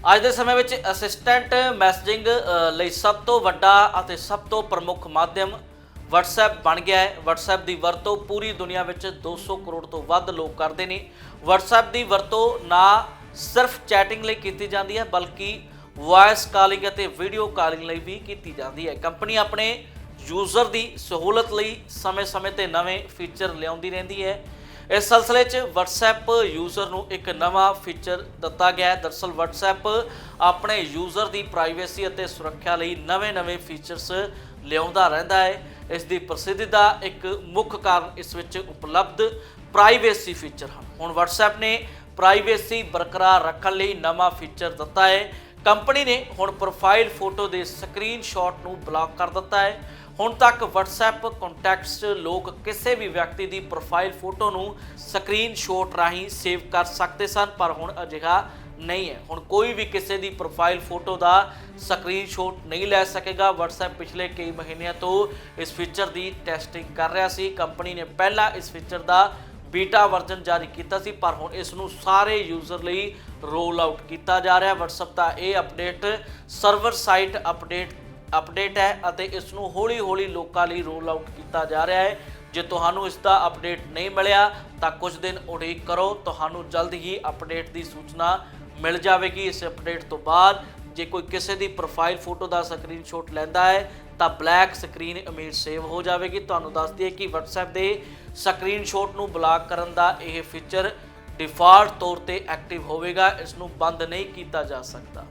ਅੱਜ ਦੇ ਸਮੇਂ ਵਿੱਚ ਅਸਿਸਟੈਂਟ ਮੈਸੇਜਿੰਗ ਲਈ ਸਭ ਤੋਂ ਵੱਡਾ ਅਤੇ ਸਭ ਤੋਂ ਪ੍ਰਮੁੱਖ ਮਾਧਿਅਮ WhatsApp ਬਣ ਗਿਆ ਹੈ। WhatsApp ਦੀ ਵਰਤੋਂ ਪੂਰੀ ਦੁਨੀਆ ਵਿੱਚ 200 ਕਰੋੜ ਤੋਂ ਵੱਧ ਲੋਕ ਕਰਦੇ ਨੇ। WhatsApp ਦੀ ਵਰਤੋਂ ਨਾ ਸਿਰਫ ਚੈਟਿੰਗ ਲਈ ਕੀਤੀ ਜਾਂਦੀ ਹੈ, ਬਲਕਿ ਵਾਇਸ ਕਾਲਿੰਗ ਅਤੇ ਵੀਡੀਓ ਕਾਲਿੰਗ ਲਈ ਵੀ ਕੀਤੀ ਜਾਂਦੀ ਹੈ। ਕੰਪਨੀ ਆਪਣੇ ਯੂਜ਼ਰ ਦੀ ਸਹੂਲਤ ਲਈ ਸਮੇਂ-ਸਮੇਂ ਤੇ ਨਵੇਂ ਫੀਚਰ ਲਿਆਉਂਦੀ ਰਹਿੰਦੀ ਹੈ। ਇਸ ਸਿਲਸਿਲੇ 'ਚ WhatsApp ਯੂਜ਼ਰ ਨੂੰ ਇੱਕ ਨਵਾਂ ਫੀਚਰ ਦਿੱਤਾ ਗਿਆ ਹੈ। ਦਰਅਸਲ WhatsApp ਆਪਣੇ ਯੂਜ਼ਰ ਦੀ ਪ੍ਰਾਈਵੇਸੀ ਅਤੇ ਸੁਰੱਖਿਆ ਲਈ ਨਵੇਂ-ਨਵੇਂ ਫੀਚਰਸ ਲਿਆਉਂਦਾ ਰਹਿੰਦਾ ਹੈ। ਇਸ ਦੀ ਪ੍ਰਸਿੱਧੀ ਦਾ ਇੱਕ ਮੁੱਖ ਕਾਰਨ ਇਸ ਵਿੱਚ ਉਪਲਬਧ ਪ੍ਰਾਈਵੇਸੀ ਫੀਚਰ ਹਨ। ਹੁਣ WhatsApp ਨੇ ਪ੍ਰਾਈਵੇਸੀ ਬਰਕਰਾਰ ਰੱਖਣ ਲਈ ਨਵਾਂ ਫੀਚਰ ਦਿੱਤਾ ਹੈ। ਕੰਪਨੀ ਨੇ ਹੁਣ ਪ੍ਰੋਫਾਈਲ ਫੋਟੋ ਦੇ ਸਕਰੀਨਸ਼ਾਟ ਨੂੰ ਬਲੌਕ ਕਰ ਦਿੱਤਾ ਹੈ। ਹੁਣ ਤੱਕ WhatsApp ਕੰਟੈਕਟਸ ਲੋਕ ਕਿਸੇ ਵੀ ਵਿਅਕਤੀ ਦੀ ਪ੍ਰੋਫਾਈਲ ਫੋਟੋ ਨੂੰ ਸਕਰੀਨਸ਼ਾਟ ਰਾਹੀਂ ਸੇਵ ਕਰ ਸਕਦੇ ਸਨ, ਪਰ ਹੁਣ ਅਜਿਹਾ ਨਹੀਂ ਹੈ। ਹੁਣ ਕੋਈ ਵੀ ਕਿਸੇ ਦੀ ਪ੍ਰੋਫਾਈਲ ਫੋਟੋ ਦਾ ਸਕਰੀਨਸ਼ਾਟ ਨਹੀਂ ਲੈ ਸਕੇਗਾ। WhatsApp ਪਿਛਲੇ ਕਈ ਮਹੀਨਿਆਂ ਤੋਂ ਇਸ ਫੀਚਰ ਦੀ ਟੈਸਟਿੰਗ ਕਰ ਰਿਹਾ ਸੀ। ਕੰਪਨੀ ਨੇ ਪਹਿਲਾਂ ਇਸ ਫੀਚਰ ਦਾ ਬੀਟਾ ਵਰਜ਼ਨ ਜਾਰੀ ਕੀਤਾ ਸੀ, ਪਰ ਹੁਣ ਇਸ ਨੂੰ ਸਾਰੇ ਯੂਜ਼ਰ ਲਈ ਰੋਲ ਆਊਟ ਕੀਤਾ ਜਾ ਰਿਹਾ। ਹੈ WhatsApp ਦਾ ਇਹ update server side update update ਹੈ ਅਤੇ ਇਸ ਨੂੰ ਹੌਲੀ-ਹੌਲੀ ਲੋਕਾਂ ਲਈ ਰੋਲ ਆਊਟ ਕੀਤਾ ਜਾ ਰਿਹਾ ਹੈ। ਜੇ ਤੁਹਾਨੂੰ ਇਸ ਦਾ ਅਪਡੇਟ ਨਹੀਂ ਮਿਲਿਆ, ਤਾਂ ਕੁਝ ਦਿਨ ਉਡੀਕ ਕਰੋ। ਤੁਹਾਨੂੰ ਜਲਦ ਹੀ ਅਪਡੇਟ ਦੀ ਸੂਚਨਾ ਮਿਲ ਜਾਵੇਗੀ ਇਸ ਅਪਡੇਟ ਤੋਂ ਬਾਅਦ। ਜੇ ਕੋਈ ਕਿਸੇ ਦੀ ਪ੍ਰੋਫਾਈਲ ਫੋਟੋ ਦਾ ਸਕਰੀਨਸ਼ਾਟ ਲੈਂਦਾ ਹੈ, ਤਾਂ ਬਲੈਕ ਸਕਰੀਨ ਇਮੇਜ ਸੇਵ ਹੋ ਜਾਵੇਗੀ। ਤੁਹਾਨੂੰ ਦੱਸ ਦਈਏ ਕਿ WhatsApp ਦੇ ਸਕਰੀਨਸ਼ਾਟ ਨੂੰ ਬਲਾਕ ਕਰਨ ਦਾ ਇਹ ਫੀਚਰ ਡਿਫਾਲਟ ਤੌਰ ਤੇ ਐਕਟਿਵ ਹੋਵੇਗਾ। ਇਸ ਨੂੰ ਬੰਦ ਨਹੀਂ ਕੀਤਾ ਜਾ ਸਕਦਾ।